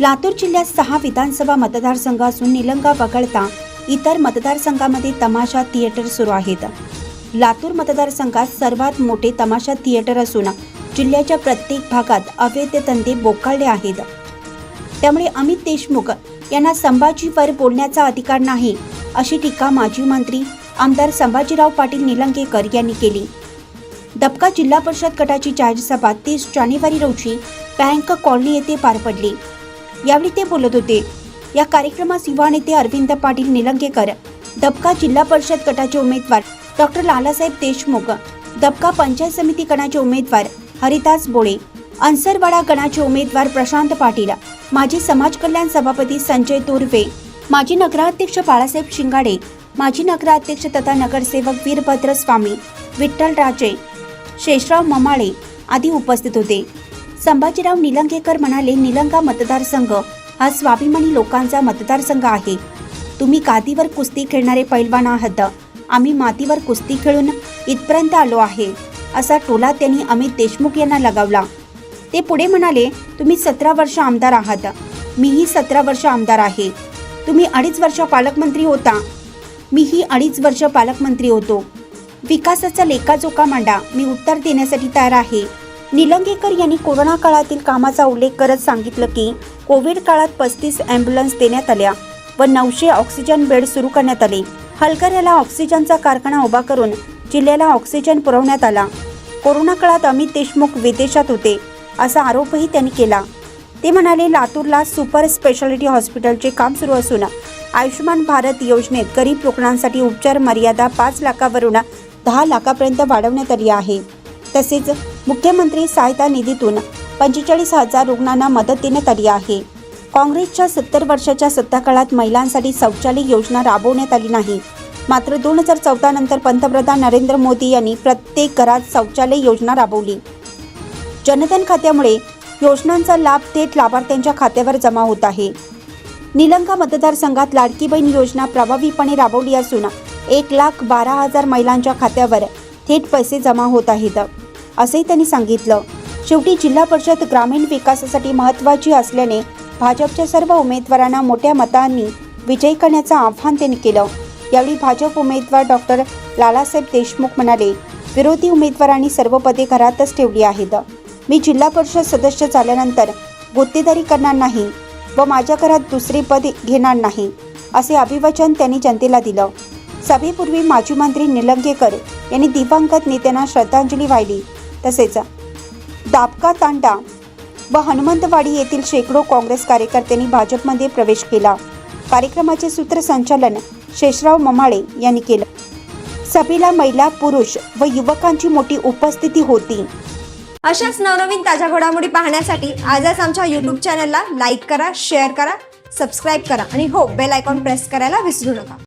लातूर जिल्ह्यात सहा विधानसभा मतदारसंघ असून निलंगा वगळता इतर मतदारसंघामध्ये तमाशा थिएटर सुरू आहेत. लातूर मतदारसंघात सर्वात मोठे तमाशा थिएटर असून जिल्ह्याच्या प्रत्येक भागात अवैध धंदे बोकाळले आहेत. त्यामुळे अमित देशमुख यांना संभाजीवर बोलण्याचा अधिकार नाही अशी टीका माजी मंत्री आमदार संभाजीराव पाटील निलंगेकर यांनी केली. दबका जिल्हा परिषद गटाची जाहीर सभा तीस जानेवारी रोजी बँक कॉलनी येथे पार पडली. यावेळी ते बोलत होते. या कार्यक्रमास युवा नेते अरविंद पाटील निलंगेकर दबका जिल्हा परिषद गटाचे उमेदवार डॉक्टर लालासाहेब देशमुख दबका पंचायत समिती गणाचे उमेदवार हरिदास बोळे अन्सरवाडा गणाचे उमेदवार प्रशांत पाटील माजी समाज कल्याण सभापती संजय तोरवे माजी नगराध्यक्ष बाळासाहेब शिंगाडे माजी नगराध्यक्ष तथा नगरसेवक वीरभद्र स्वामी विठ्ठल राजे शेषराव ममाळे आदी उपस्थित होते. संभाजीराव निलंगेकर म्हणाले निलंगा मतदारसंघ हा स्वाभिमानी लोकांचा मतदारसंघ आहे. तुम्ही गादीवर कुस्ती खेळणारे पैलवान आहात. आम्ही मातीवर कुस्ती खेळून इथपर्यंत आलो आहे असा टोला त्यांनी अमित देशमुख यांना लगावला. ते पुढे म्हणाले तुम्ही सतरा वर्ष आमदार आहात. मीही सतरा वर्ष आमदार आहे. तुम्ही अडीच वर्ष पालकमंत्री होता. मीही अडीच वर्ष पालकमंत्री होतो. विकासाचा लेखाजोखा मांडा. मी उत्तर देण्यासाठी तयार आहे. निलंगेकर यांनी कोरोना काळातील कामाचा उल्लेख करत सांगितलं की कोविड काळात पस्तीस अँब्युलन्स देण्यात आल्या व नऊशे ऑक्सिजन बेड सुरू करण्यात आले. हलकऱ्याला ऑक्सिजनचा कारखाना उभा करून जिल्ह्याला ऑक्सिजन पुरवण्यात आला. कोरोना काळात अमित देशमुख विदेशात होते असा आरोपही त्यांनी केला. ते म्हणाले लातूरला सुपर स्पेशालिटी हॉस्पिटलचे काम सुरू असून आयुष्यमान भारत योजनेत गरीब रुग्णांसाठी उपचार मर्यादा पाच लाखावरून दहा लाखापर्यंत वाढवण्यात आली आहे. तसेच मुख्यमंत्री सहायता निधीतून पंचेचाळीस हजार रुग्णांना मदत देण्यात आली आहे. काँग्रेसच्या सत्तर वर्षाच्या सत्ताकाळात महिलांसाठी शौचालय योजना राबवण्यात आली नाही. मात्र दोन हजार चौदा नंतर पंतप्रधान नरेंद्र मोदी यांनी प्रत्येक घरात शौचालय योजना राबवली. जनधन खात्यामुळे योजनांचा लाभ थेट लाभार्थ्यांच्या खात्यावर जमा होत आहे. निलंगा मतदारसंघात लाडकी बहीण योजना प्रभावीपणे राबवली असून एक लाख बारा हजार महिलांच्या खात्यावर थेट पैसे जमा होत आहेत. असंही त्यांनी सांगितलं. शेवटी जिल्हा परिषद ग्रामीण विकासासाठी महत्त्वाची असल्याने भाजपच्या सर्व उमेदवारांना मोठ्या मतांनी विजयी करण्याचं आव्हान त्यांनी केलं. यावेळी भाजप उमेदवार डॉक्टर लालासाहेब देशमुख म्हणाले विरोधी उमेदवारांनी सर्व पदे घरातच ठेवली आहेत. मी जिल्हा परिषद सदस्य झाल्यानंतर गुत्तेदारी करणार नाही व माझ्या घरात दुसरे पद घेणार नाही असे अभिवचन त्यांनी जनतेला दिलं. सभेपूर्वी माजी मंत्री निलंगेकर यांनी दिवंगत नेत्यांना श्रद्धांजली वाहिली. तसेच दाबका तांडा व हनुमंतवाडी येथील शेकडो काँग्रेस कार्यकर्त्यांनी भाजपमध्ये प्रवेश केला. कार्यक्रमाचे सूत्रसंचालन शेषराव ममाळे यांनी केलं. सभेला महिला पुरुष व युवकांची मोठी उपस्थिती होती. अशाच नवनवीन ताज्या घडामोडी पाहण्यासाठी आजच आमच्या यूट्यूब चॅनलला लाईक करा शेअर करा सबस्क्राईब करा आणि हो बेल आयकॉन प्रेस करायला विसरू नका.